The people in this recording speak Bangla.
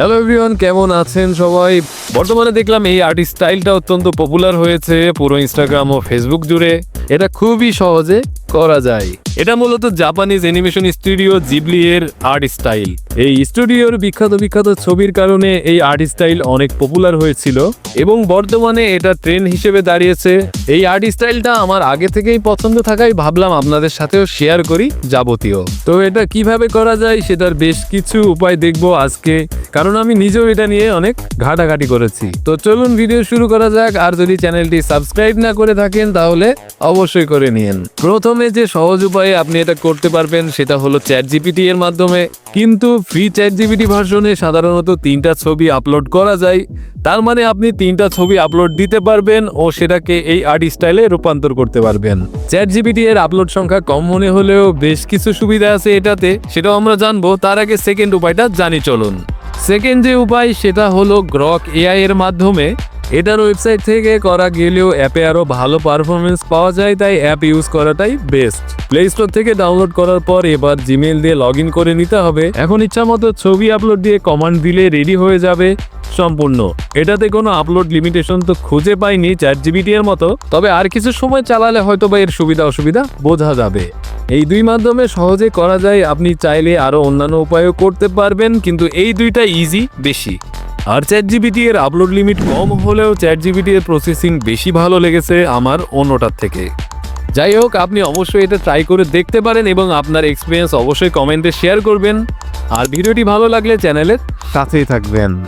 হ্যালো এভরিওয়ান কেমন আছেন সবাই? বর্তমানে দেখলাম এই আর্ট স্টাইলটা অত্যন্ত পপুলার হয়েছে পুরো ইনস্টাগ্রাম ও ফেসবুক জুড়ে। এটা খুবই সহজে করা যায়। এটা মূলত জাপানিজ অ্যানিমেশন স্টুডিও জিবলি এর আর্ট স্টাইল এই স্টুডিওর বিখ্যাত বিখ্যাত ছবির কারণে এই আর্ট স্টাইল অনেক পপুলার হয়েছিল এবং বর্তমানে এটা ট্রেন্ড হিসেবে দাঁড়িয়েছে। এই আর্ট স্টাইলটা আমার আগে থেকেই পছন্দ থাকায় ভাবলাম আপনাদের সাথেও শেয়ার করি যাবতীয়। তো এটা কীভাবে করা যায় সেটার বেশ কিছু উপায় দেখব আজকে। কারণ আমি নিজেও এটা নিয়ে অনেক ঘাটাঘাটি করেছি। তো চলুন ভিডিও শুরু করা যাক, আর যদি চ্যানেলটি সাবস্ক্রাইব না করে থাকেন, তাহলে অবশ্যই করে নিন। প্রথমে যে সহজ উপায়ে আপনি এটা করতে পারবেন, সেটা হলো চ্যাট জিপিটি এর মাধ্যমে। কিন্তু ফ্রি চ্যাট জিপিটি ভার্সনে সাধারণত তিনটা ছবি আপলোড করা যায়। তার মানে আপনি তিনটা ছবি আপলোড দিতে পারবেন ও সেটাকে এই আর্ট স্টাইলে রূপান্তর করতে পারবেন। চ্যাট জিপিটি এর আপলোড সংখ্যা কম মনে হলেও বেশ কিছু সুবিধা আছে এটাতে, সেটাও আমরা জানব। তার আগে সেকেন্ড উপায়টা জানি চলুন। সেকেন্ড যে উপায় সেটা হলো গ্রক এআই এর মাধ্যমে এটার ওয়েবসাইট থেকে করা গেলেও অ্যাপে আরও ভালো পারফরমেন্স পাওয়া যায়, তাই অ্যাপ ইউজ করাটাই বেস্ট প্লে স্টোর থেকে ডাউনলোড করার পর এবার জিমেল দিয়ে লগ করে নিতে হবে। এখন ইচ্ছা মতো ছবি আপলোড দিয়ে কমান্ড দিলে রেডি হয়ে যাবে সম্পূর্ণ। এটাতে কোনো আপলোড লিমিটেশন তো খুঁজে পাইনি চ্যাট জিবিটি এর মতো। তবে আর কিছু সময় চালালে হয়তো বা এর সুবিধা অসুবিধা বোঝা যাবে। এই দুই মাধ্যমে সহজে করা যায়, আপনি চাইলে আরও অন্যান্য উপায়ও করতে পারবেন, কিন্তু এই দুইটা ইজি বেশি। আর চ্যাট জিবিটি এর আপলোড লিমিট কম হলেও চ্যাট জিবিটি এর প্রসেসিং বেশি ভালো লেগেছে আমার অন্যটার থেকে। যাই হোক, আপনি অবশ্যই এটা ট্রাই করে দেখতে পারেন এবং আপনার এক্সপিরিয়েন্স অবশ্যই কমেন্টে শেয়ার করবেন। আর ভিডিওটি ভালো লাগলে চ্যানেলের সাথেই থাকবেন।